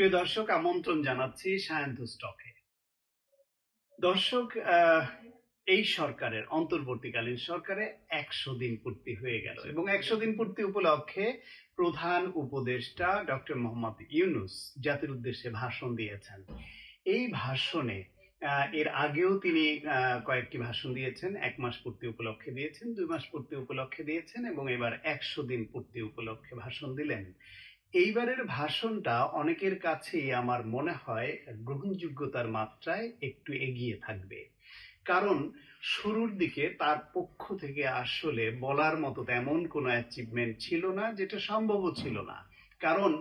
প্রিয় দর্শক আমন্ত্রণ জানাচ্ছি সায়ন্ত স্টকে। দর্শক এই সরকারের অন্তর্বর্তীকালীন সরকারে একশো দিন পূর্তি হয়ে গেল এবং একশো দিন পূর্তি উপলক্ষে প্রধান উপদেষ্টা ডক্টর মোহাম্মদ ইউনুস জাতির উদ্দেশ্যে ভাষণ দিয়েছেন। এই ভাষণে এর আগেও তিনি কয়েকটি ভাষণ দিয়েছেন এক মাস পূর্তি উপলক্ষে দিয়েছেন দুই মাস পূর্তি উপলক্ষে দিয়েছেন এবং এবার একশো দিন পূর্তি উপলক্ষে ভাষণ দিলেন। এইবারের ভাষণটা অনেকের কাছেই আমার মনে হয় গ্রহণযোগ্যতার মাত্রায় একটু এগিয়ে থাকবে। কারণ শুরুর দিকে তার পক্ষ থেকে আসলে বলার মতো তেমন কোনো অ্যাচিভমেন্ট ছিল না, যেটা সম্ভবও ছিল না। কারণ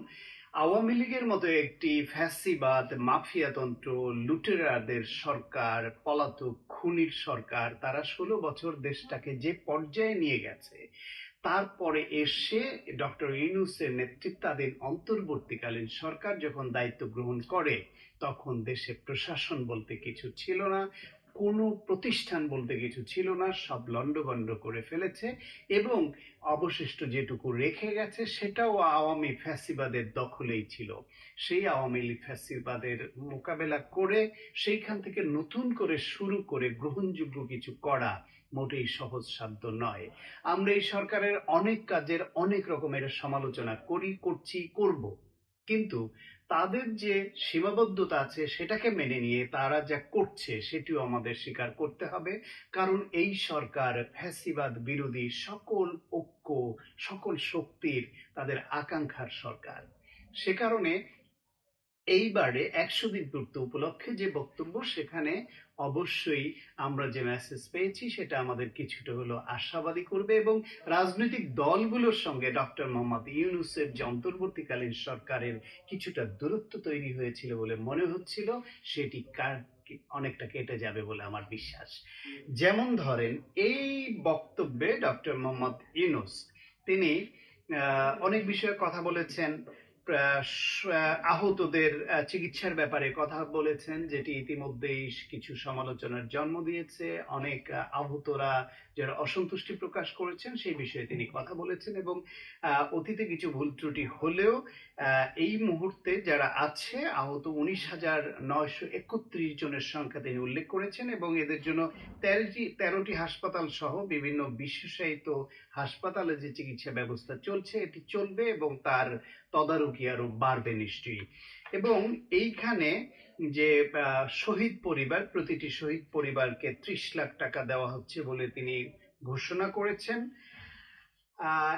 আওয়ামী লীগের মতো একটি ফ্যাসিবাদ, মাফিয়াতন্ত্র, লুটেরাদের সরকার, পলাতক খুনির সরকার, তারা ষোলো বছর দেশটাকে যে পর্যায়ে নিয়ে গেছে তারপরে এসে ডক্টর ইউনুসের নেতৃত্বাধীন অন্তর্বর্তীকালীন সরকার যখন দায়িত্ব গ্রহণ করে, তখন দেশে প্রশাসন বলতে কিছু ছিল না, কোনো প্রতিষ্ঠান বলতে কিছু ছিল না, সব লন্ডভন্ড করে ফেলেছে এবং অবশিষ্ট যেটুকু রেখে গেছে সেটাও আওয়ামী ফ্যাসিবাদের দখলেই ছিল। সেই আওয়ামী লীগ ফ্যাসিবাদের মোকাবেলা করে সেইখান থেকে নতুন করে শুরু করে গ্রহণযোগ্য কিছু করা মোটেই সহজ সাধ্য নয়। আমরা এই সরকারের অনেক কাজের অনেক রকমের সমালোচনা করি, করছি, করব। কিন্তু তাদের যে সীমাবদ্ধতা আছে সেটাকে মেনে নিয়ে তারা যা করছে সেটিও আমাদের স্বীকার করতে হবে। কারণ এই সরকার ফ্যাসিবাদ বিরোধী সকল ঐক্য, সকল শক্তির তাদের আকাঙ্ক্ষার সরকার। সে কারণে এইবারে একশো দিন পূর্তি উপলক্ষে যে বক্তব্য, সেখানে অবশ্যই আমরা যে মেসেজ পেয়েছি, সেটা আমাদের কিছুটা হলো আশাবাদী করবে এবং রাজনৈতিক দলগুলোর সঙ্গে ডক্টর মোহাম্মদ ইউনুসের যে অন্তর্বর্তীকালীন সরকারের কিছুটা দূরত্ব তৈরি হয়েছিল বলে মনে হচ্ছিল, সেটি কার- অনেকটা কেটে যাবে বলে আমার বিশ্বাস। যেমন ধরেন, এই বক্তব্যে ডক্টর মোহাম্মদ ইউনুস, তিনি অনেক বিষয়ে কথা বলেছেন। আহতদের চিকিৎসার ব্যাপারে কথা বলেছেন, যেটি ইতিমধ্যেই কিছু সমালোচনার জন্ম দিয়েছে। অনেক আহতরা যারা অসন্তুষ্টি প্রকাশ করেছেন, সেই বিষয়ে তিনি কথা বলেছেন এবং অতীতে কিছু ভুল ত্রুটি হলেও এই মুহূর্তে যারা আছে, আহত উনিশ হাজার নয়শো একত্রিশ জনের সংখ্যা তিনি উল্লেখ করেছেন এবং এদের জন্য তেরোটি তেরোটি হাসপাতাল সহ বিভিন্ন বিশেষায়িত হাসপাতালে যে চিকিৎসা ব্যবস্থা চলছে, এটি চলবে এবং তার তদারকি আরও বাড়বে নিশ্চয়ই। এবং এইখানে যে শহীদ পরিবার, প্রতিটি শহীদ পরিবারকে ত্রিশ লাখ টাকা দেওয়া হচ্ছে বলে তিনি ঘোষণা করেছেন।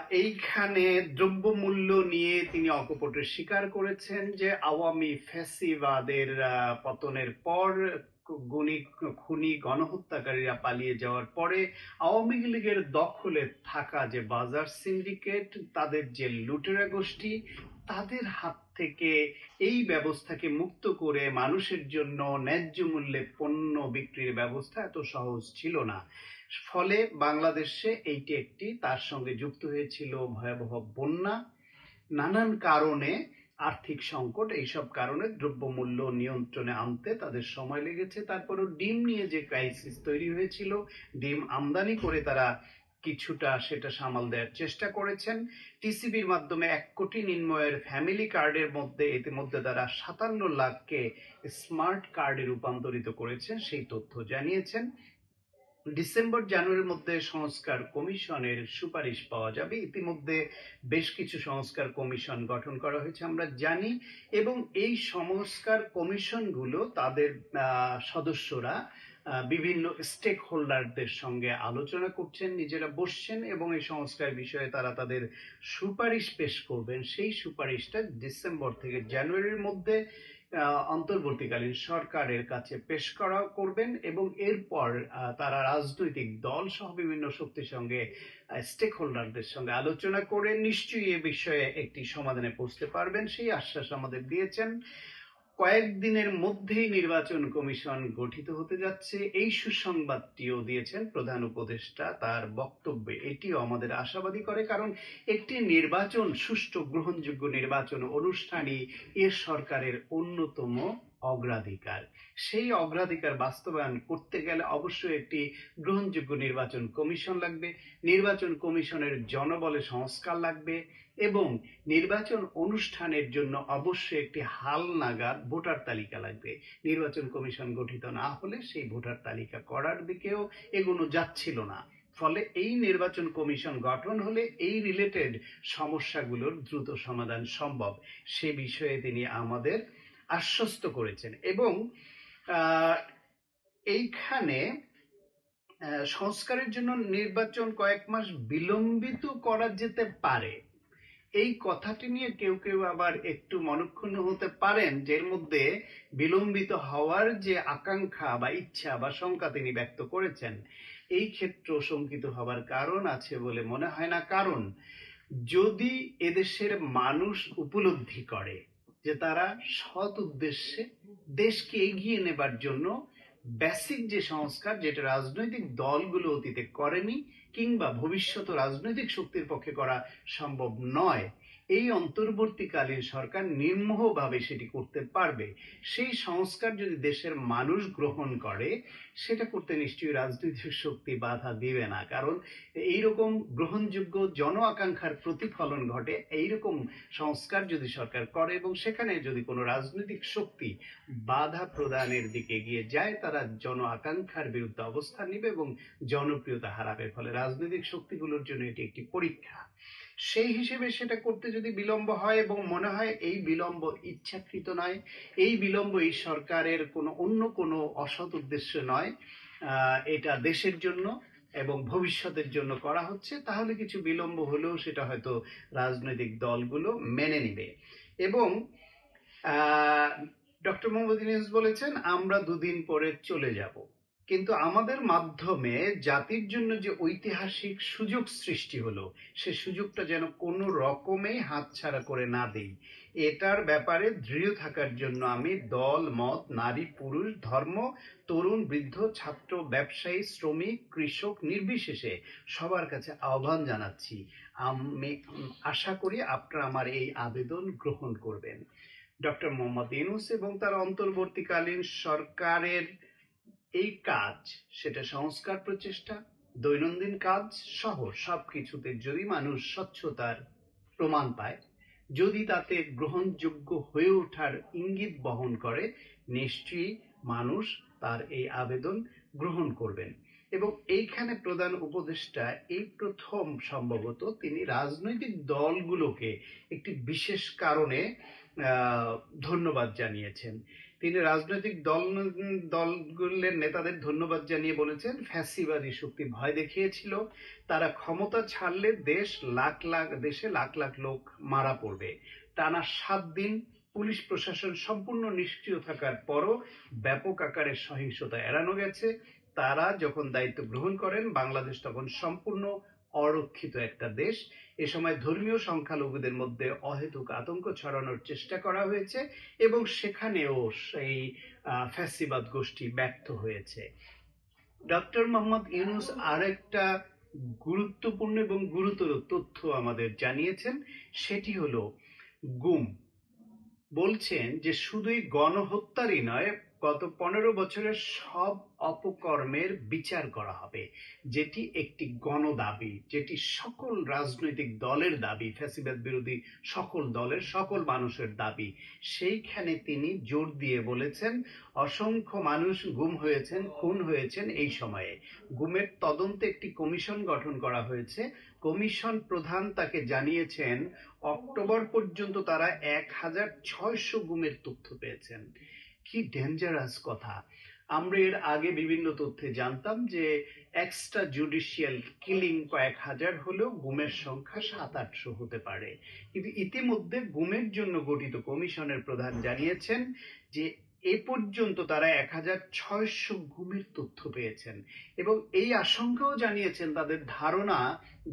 এইখানে দ্রব্যমূল্য নিয়ে তিনি অকপটে স্বীকার করেছেন যে, আওয়ামী ফ্যাসিবাদের পতনের পর গুণী, খুনি গণহত্যাকারীরা পালিয়ে যাওয়ার পরে আওয়ামী লীগের দখলে থাকা যে বাজার সিন্ডিকেট, তাদের যে লুটেরা গোষ্ঠী, তাদের হাত থেকে এই ব্যবস্থাকে মুক্ত করে মানুষের জন্য ন্যায্য মূল্যে পণ্য বিক্রির ব্যবস্থা এত সহজ ছিল না। ফলে বাংলাদেশে এইটি একটি, তার সঙ্গে যুক্ত হয়েছিল ভয়াবহ বন্যা। নানান কারণে আর্থিক সংকট, এইসব কারণে দ্রব্যমূল্য নিয়ন্ত্রণে আনতে তাদের সময় লেগেছে। তারপরও ডিম নিয়ে যে ক্রাইসিস তৈরি হয়েছিল, ডিম আমদানি করে তারা কিছুটা সেটা সামাল দেওয়ার চেষ্টা করেছেন। টিসিবির মাধ্যমে এক কোটি নির্ময়ের ফ্যামিলি কার্ডের মধ্যে ইতিমধ্যে তারা সাতান্ন লাখকে স্মার্ট কার্ডে রূপান্তরিত করেছেন, সেই তথ্য জানিয়েছেন। ডিসেম্বর, জানুয়ারির মধ্যে সংস্কার কমিশনের সুপারিশ পাওয়া যাবে। ইতিমধ্যে বেশ কিছু সংস্কার কমিশন গঠন করা হয়েছে, আমরা জানি, এবং এই সংস্কার কমিশনগুলো তাদের সদস্যরা বিভিন্ন স্টেক হোল্ডারদের সঙ্গে আলোচনা করছেন, নিজেরা বসছেন, এবং এই সংস্কার বিষয়ে তারা তাদের সুপারিশ পেশ করবেন। সেই সুপারিশটা ডিসেম্বর থেকে জানুয়ারির মধ্যে অন্তর্বর্তীকালীন সরকারের কাছে পেশ করা করবেন এবং এরপর তারা রাজনৈতিক দল সহ বিভিন্ন শক্তির সঙ্গে স্টেক হোল্ডারদের সঙ্গে আলোচনা করে নিশ্চয়ই এ বিষয়ে একটি সমাধানে পৌঁছতে পারবেন, সেই আশ্বাস আমাদের দিয়েছেন। কয়েকদিনের মধ্যেই নির্বাচন কমিশন গঠিত হতে যাচ্ছে। এই সুসংবাদটিও দিয়েছেন প্রধান উপদেষ্টা। তার বক্তব্যে এটিও আমাদের আশাবাদী করে, কারণ একটি নির্বাচন, সুষ্ঠু, গ্রহণযোগ্য নির্বাচন অনুষ্ঠানই এ সরকারের অন্যতম অগ্রাধিকার। সেই অগ্রাধিকার বাস্তবায়ন করতে গেলে অবশ্যই একটি গ্রহণযোগ্য নির্বাচন কমিশন লাগবে। নির্বাচন কমিশনের জনবলে সংস্কার লাগবে। এবং নির্বাচন অনুষ্ঠানের জন্য অবশ্যই একটি হাল নাগাদ ভোটার তালিকা লাগবে। নির্বাচন কমিশন গঠিত না হলে সেই ভোটার তালিকা করার দিকেও এগোনো যাচ্ছিল না। ফলে এই নির্বাচন কমিশন গঠন হলে এই রিলেটেড সমস্যাগুলোর দ্রুত সমাধান সম্ভব। সে বিষয়ে তিনি আমাদের আশ্বস্ত করেছেন এবং এইখানে সংস্কারের জন্য নির্বাচন কয়েক মাস বিলম্বিত করা যেতে পারে। এই কথাটি নিয়ে কেউ কেউ আবার একটু মনক্ষুণ্ণ হতে পারেন যে এর মধ্যে বিলম্বিত হওয়ার যে আকাঙ্ক্ষা বা ইচ্ছা বা শঙ্কা তিনি ব্যক্ত করেছেন, এই ক্ষেত্র শঙ্কিত হবার কারণ আছে বলে মনে হয় না। কারণ, যদি এদেশের মানুষ উপলব্ধি করে যে তারা সৎ উদ্দেশ্যে দেশকে এগিয়ে নেবার জন্য বেসিক যে সংস্কার যেটা রাজনৈতিক দলগুলো অতীতে করেনি কিংবা ভবিষ্যত রাজনৈতিক শক্তির পক্ষে করা সম্ভব নয় এই অন্তর্বর্তীকালীন সরকার নির্মোহভাবে সেটি করতে পারবে। সেই সংস্কার যদি দেশের মানুষ গ্রহণ করে, সেটা করতে নিশ্চয়ই রাজনৈতিক শক্তি বাধা দিবে না। কারণ এইরকম গ্রহণযোগ্য জন আকাঙ্ক্ষার প্রতিফলন ঘটে, এইরকম সংস্কার যদি সরকার করে এবং সেখানে যদি কোনো রাজনৈতিক শক্তি বাধা প্রদানের দিকে এগিয়ে যায়, তারা জন আকাঙ্ক্ষার বিরুদ্ধে অবস্থান নেবে এবং জনপ্রিয়তা হারাবে। ফলে রাজনৈতিক শক্তিগুলোর জন্য এটি একটি পরীক্ষা। সেই হিসেবে সেটা করতে যদি বিলম্ব হয় এবং মনে হয় এই বিলম্ব ইচ্ছাকৃত নয়, এই বিলম্ব এই সরকারের কোনো অন্য কোনো অসৎ উদ্দেশ্য নয় এটা দেশের জন্য এবং ভবিষ্যতের জন্য করা হচ্ছে, তাহলে কিছু বিলম্ব হলেও সেটা হয়তো রাজনৈতিক দলগুলো মেনে নেবে। এবং ডক্টর মোহাম্মদ ইউনুস বলেছেন, আমরা দুদিন পরে চলে যাব। কিন্তু আমাদের মাধ্যমে জাতির জন্য যে ঐতিহাসিক সুযোগ সৃষ্টি হলো, সে সুযোগটা যেন কোনো রকমেই হাতছাড়া করে না দেই। এটার ব্যাপারে দৃঢ় থাকার জন্য আমি দল, মত, নারী, পুরুষ, ধর্ম, তরুণ, বৃদ্ধ, ছাত্র, ব্যবসায়ী, শ্রমিক, কৃষক নির্বিশেষে সবার কাছে আহ্বান জানাচ্ছি। আমি আশা করি আপনারা আমার এই আবেদন গ্রহণ করবেন। ডক্টর মোহাম্মদ ইউনুস এবং তার অন্তর্বর্তীকালীন সরকারের এই কাজ, সেটা সংস্কার প্রচেষ্টা, দৈনন্দিন কাজ সহ সবকিছুতে যদি মানুষ স্বচ্ছতার প্রমাণ পায়, যদি তাতে গ্রহণযোগ্য হয়ে ওঠার ইঙ্গিত বহন করে, নিশ্চয়ই মানুষ তার এই আবেদন গ্রহণ করবেন। এবং এইখানে প্রধান উপদেষ্টা এই প্রথম সম্ভবত তিনি রাজনৈতিক দলগুলোকে একটি বিশেষ কারণে ধন্যবাদ জানিয়েছেন। তিনি রাজনৈতিক দল, দলগুলোর নেতাদের ধন্যবাদ জানিয়ে বলেছেন, ফ্যাসিবাদী শক্তি ভয় দেখিয়েছিল। তারা ক্ষমতা ছাড়লে দেশ লাখ লাখ, দেশে লাখ লাখ লোক মারা পড়বে। টানা সাত দিন পুলিশ প্রশাসন সম্পূর্ণ নিষ্ক্রিয় থাকার পরও ব্যাপক আকারে সহিংসতা এড়ানো গেছে। তারা যখন দায়িত্ব গ্রহণ করেন, বাংলাদেশ তখন সম্পূর্ণ অরক্ষিত একটা দেশ। এ সময় ধর্মীয় সংখ্যালঘুদের মধ্যে অহেতুক আতঙ্ক ছড়ানোর চেষ্টা করা হয়েছে এবং সেখানেও সেই ফ্যাসিবাদ গোষ্ঠী ব্যর্থ হয়েছে। ডক্টর মোহাম্মদ ইউনুস আরেকটা গুরুত্বপূর্ণ এবং গুরুতর তথ্য আমাদের জানিয়েছেন, সেটি হলো, গুম। বলছেন যে শুধুই গণহত্যারই নয় গত পনেরো বছরের সব অপকর্মের বিচার করা হবে। যেটি একটি গণদাবি, যেটি সকল রাজনৈতিক দলের দাবি, ফ্যাসিবাদ বিরোধী সকল দলের, সকল মানুষের দাবি। সেইখানে তিনি জোর দিয়ে বলেছেন, অসংখ্য মানুষ গুম হয়েছেন, খুন হয়েছেন এই সময়ে। গুমের তদন্তে একটি কমিশন গঠন করা হয়েছে। কমিশন প্রধান তাকে জানিয়েছেন, অক্টোবর পর্যন্ত তারা এক হাজার ছয়শো গুমের তথ্য পেয়েছেন। কি ডেঞ্জারাস কথা। আমরা এর আগে বিভিন্ন তথ্যে জানতাম যে এক্সট্রা জুডিশিয়াল কিলিং কয়েক হাজার হলেও গুমের সংখ্যা সাত, আটশো হতে পারে। কিন্তু ইতিমধ্যে গুমের জন্য গঠিত কমিশনের প্রধান জানিয়েছেন যে এ পর্যন্ত তারা এক হাজার ছয়শো গুমের তথ্য পেয়েছেন এবং এই আশঙ্কাও জানিয়েছেন, তাদের ধারণা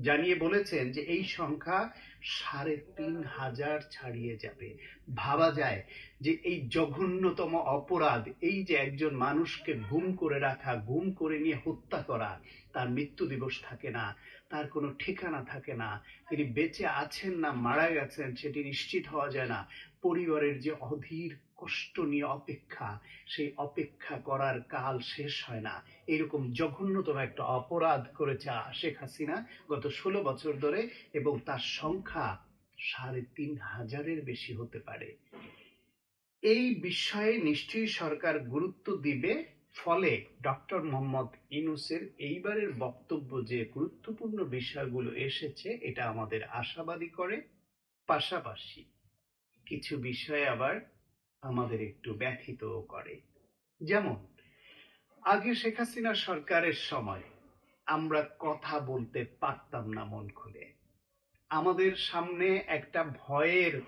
জানিয়ে বলেছেন যে এই সংখ্যা সাড়ে তিন হাজার ছাড়িয়ে যাবে। ভাবা যায় যে এই জঘন্যতম অপরাধ, এই যে একজন মানুষকে গুম করে রাখা, গুম করে নিয়ে হত্যা করা, তার মৃত্যু দিবস থাকে না, তার কোনো ঠিকানা থাকে না, তিনি বেঁচে আছেন না, মারা গেছেন, সেটি নিশ্চিত হওয়া যায় না। পরিবারের যে অধীর কষ্ট নিয়ে অপেক্ষা, সেই অপেক্ষা করার কাল শেষ হয় না। এরকম জঘন্যতম একটা অপরাধ করেছে শেখ হাসিনা গত ষোলো বছর ধরে এবং তার সংখ্যা সাড়ে তিন হাজারের বেশি হতে পারে। এই বিষয়ে নিশ্চয়ই সরকার গুরুত্ব দিবে, ফলে ডক্টর মোহাম্মদ ইনুসের এইবারের বক্তব্য যে গুরুত্বপূর্ণ বিষয়গুলো এসেছে, এটা আমাদের আশাবাদী করে। পাশাপাশি কিছু বিষয়ে আবার আমাদের একটু ব্যথিত করে। যেমন, আগে শেখ হাসিনা সরকারের সময় আমরা কথা বলতে পারতাম না মন খুলে। আমাদের সামনে একটা ভয়ের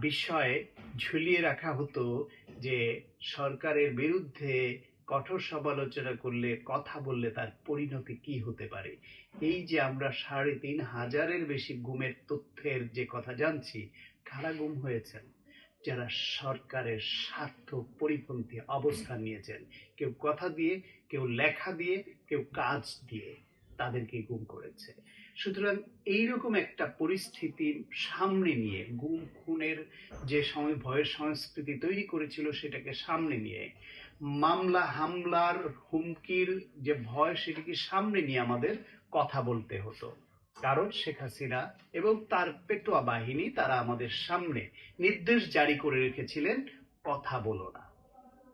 বিষয় ঝুলিয়ে রাখা হতো যে সরকারের বিরুদ্ধে কঠোর সমালোচনা করলে, কথা বললে তার পরিণতি কি হতে পারে? এই যে আমরা সাড়ে তিন হাজারের বেশি গুমের তথ্যের যে কথা জানছি কারা গুম হয়েছেন যারা সরকারের স্বার্থ পরিপন্থী অবস্থান নিয়েছেন, কেউ কথা দিয়ে, কেউ লেখা দিয়ে, কেউ কাজ দিয়ে তাদেরকে গুম করেছে। সুতরাং এইরকম একটা পরিস্থিতি সামনে নিয়ে, গুম, খুনের যে সময় ভয়ের সংস্কৃতি তৈরি করেছিল সেটাকে সামনে নিয়ে, মামলা, হামলার হুমকির যে ভয় সেটিকে সামনে নিয়ে আমাদের কথা বলতে হতো। কারণ শেখ হাসিনা এবং তার পেটোয়া বাহিনী তারা আমাদের সামনে নির্দেশ জারি করে রেখেছিলেন, কথা বলো না।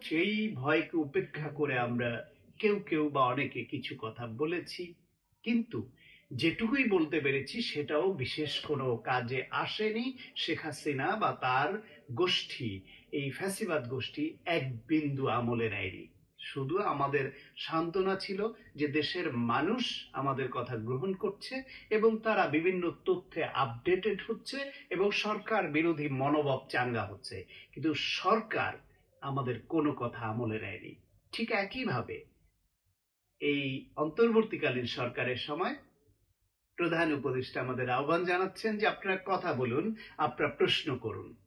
সেই ভয়কে উপেক্ষা করে আমরা কেউ কেউ বা অনেকে কিছু কথা বলেছি, কিন্তু যেটুকুই বলতে পেরেছি সেটাও বিশেষ কোনো কাজে আসেনি। শেখ হাসিনা বা তার গোষ্ঠী, এই ফ্যাসিবাদ গোষ্ঠী এক বিন্দু আমলে নেয়নি। শুধু আমাদের সান্ত্বনা ছিল যে দেশের মানুষ আমাদের কথা গ্রহণ করছে এবং তারা বিভিন্ন তথ্যে আপডেটেড হচ্ছে এবং সরকার বিরোধী মনোভাব চাঙ্গা হচ্ছে। কিন্তু সরকার আমাদের কোনো কথা আমলে নেয়নি। ঠিক একইভাবে এই অন্তর্বর্তীকালীন সরকারের সময় প্রধান উপদেষ্টা আমাদের আহ্বান জানাচ্ছেন যে আপনারা কথা বলুন, আপনারা প্রশ্ন করুন।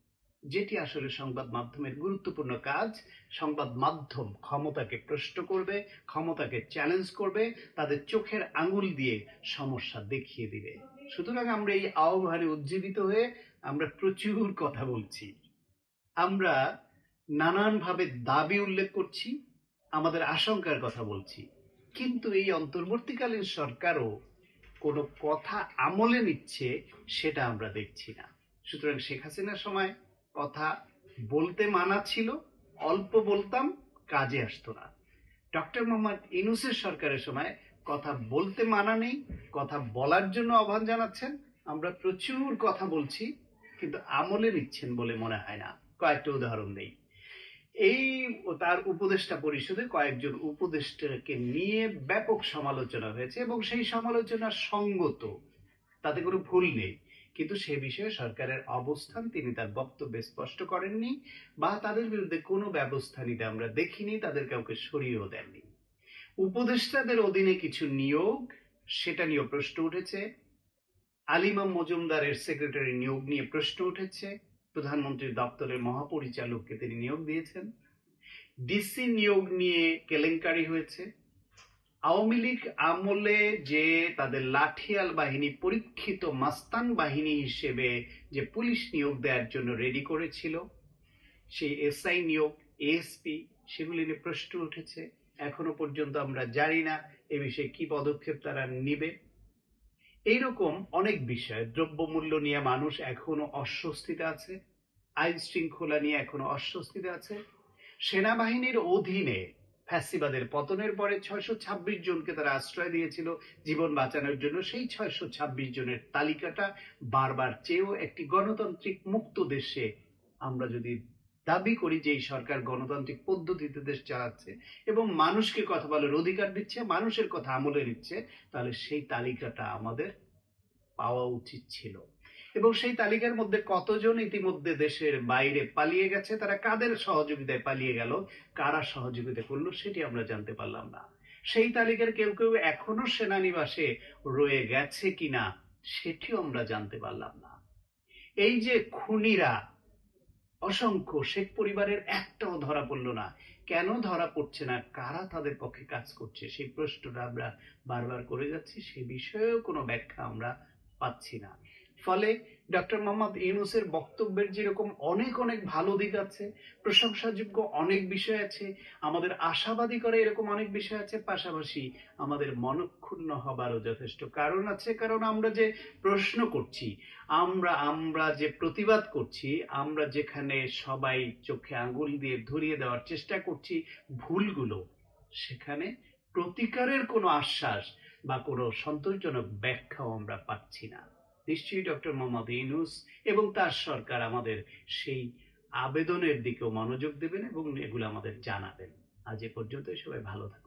যেটি আসলে সংবাদ মাধ্যমের গুরুত্বপূর্ণ কাজ, সংবাদ মাধ্যম ক্ষমতাকে প্রশ্ন করবে, ক্ষমতাকে চ্যালেঞ্জ করবে, তাদের চোখের আঙুল দিয়ে সমস্যা দেখিয়ে দিবে। সুতরাং আমরা এই আহ্বানে উজ্জীবিত হয়ে আমরা প্রচুর কথা বলছি। আমরা নানানভাবে দাবি উল্লেখ করছি, আমাদের আশঙ্কার কথা বলছি। কিন্তু এই অন্তর্বর্তীকালীন সরকারও কোনো কথা আমলে নিচ্ছে, সেটা আমরা দেখছি না। সুতরাং শেখ হাসিনার সময় কথা বলতে মানা ছিল, অল্প বলতাম, কাজে আসতো না। ডক্টর মোহাম্মদ ইনুসের সরকারের সময় কথা বলতে মানা নেই, কথা বলার জন্য আহ্বান জানাচ্ছেন। আমরা প্রচুর কথা বলছি, কিন্তু আমলে নিচ্ছেন বলে মনে হয় না। কয়েকটা উদাহরণ দেই। এই তার উপদেষ্টা পরিষদে কয়েকজন উপদেষ্টাকে নিয়ে ব্যাপক সমালোচনা হয়েছে এবং সেই সমালোচনা সঙ্গত। তাতে কোনো ভুল নেই। কিন্তু সে বিষয়ে সরকারের অবস্থান তিনি তার বক্তব্যে স্পষ্ট করেননি বা তাদের বিরুদ্ধে কোনো ব্যবস্থা নিতে আমরা দেখিনি, তাদের কাউকে সরিয়েও দেননি। উপদেষ্টাদের অধীনে কিছু নিয়োগ, সেটা নিয়েও প্রশ্ন উঠেছে। আলিমাম মজুমদারের সেক্রেটারি নিয়োগ নিয়ে প্রশ্ন উঠেছে। প্রধানমন্ত্রীর দপ্তরের মহাপরিচালককে তিনি নিয়োগ দিয়েছেন। ডিসি নিয়োগ নিয়ে কেলেঙ্কারি হয়েছে। আওয়ামী লীগ আমলে যে তাদের লাঠিয়াল বাহিনী, পরীক্ষিত মাস্তান বাহিনী হিসেবে যে পুলিশ নিয়োগ দেওয়ার জন্য রেডি করেছিল, সেই এসআই নিয়োগ, এএসপি, সেগুলি নিয়ে প্রশ্ন উঠেছে। এখনও পর্যন্ত আমরা জানি না এ বিষয়ে কি পদক্ষেপ তারা নিবে। এইরকম অনেক বিষয়, দ্রব্যমূল্য নিয়ে মানুষ এখনও অস্বস্তিতে আছে আইন শৃঙ্খলা নিয়ে এখনও অস্বস্তিতে আছে। সেনাবাহিনীর অধীনে ফ্যাসিবাদের পতনের পরে ছয়শো ছাব্বিশ জনকে তারা আশ্রয় দিয়েছিল জীবন বাঁচানোর জন্য। সেই ছয়শো ছাব্বিশ জনের তালিকাটা বারবার চেয়েও একটি গণতান্ত্রিক মুক্ত দেশে আমরা যদি দাবি করি যে এই সরকার গণতান্ত্রিক পদ্ধতিতে দেশ চালাচ্ছে এবং মানুষকে কথা বলার অধিকার দিচ্ছে, মানুষের কথা আমলে নিচ্ছে, তাহলে সেই তালিকাটা আমাদের পাওয়া উচিত ছিল। এবং সেই তালিকার মধ্যে কতজন ইতিমধ্যে দেশের বাইরে পালিয়ে গেছে, তারা কাদের সহযোগিতায় পালিয়ে গেল, কারা সহযোগিতা করল সেটি আমরা জানতে পারলাম না। সেই তালিকার কেউ কেউ এখনও সেনানিবাসে রয়ে গেছে কিনা সেটিও আমরা জানতে পারলাম না। এই যে খুনিরা, অসংখ্য, শেখ পরিবারের একটাও ধরা পড়ল না। কেন ধরা পড়ছে না? কারা তাদের পক্ষে কাজ করছে? সেই প্রশ্নটা আমরা বারবার করে যাচ্ছি, সে বিষয়েও কোনো ব্যাখ্যা আমরা পাচ্ছি না। ফলে ডক্টর মোহাম্মদ ইউনুসের বক্তব্যের যেরকম অনেক অনেক ভালো দিক আছে, প্রশংসাযোগ্য অনেক বিষয় আছে, আমাদের আশাবাদী করে এরকম অনেক বিষয় আছে, পাশাপাশি আমাদের মনক্ষুণ্ণ হবারও যথেষ্ট কারণ আছে। কারণ আমরা যে প্রশ্ন করছি, আমরা আমরা যে প্রতিবাদ করছি, আমরা যেখানে সবাই চোখে আঙ্গুল দিয়ে ধরিয়ে দেওয়ার চেষ্টা করছি, ভুলগুলো, সেখানে প্রতিকারের কোনো আশ্বাস বা কোনো সন্তোষজনক ব্যাখ্যাও আমরা পাচ্ছি না। নিশ্চয়ই ডক্টর মোহাম্মদ ইউনুস এবং তার সরকার আমাদের সেই আবেদনের দিকেও মনোযোগ দেবেন এবং এগুলো আমাদের জানাবেন। আজ এ পর্যন্ত সবাই ভালো থাকুন।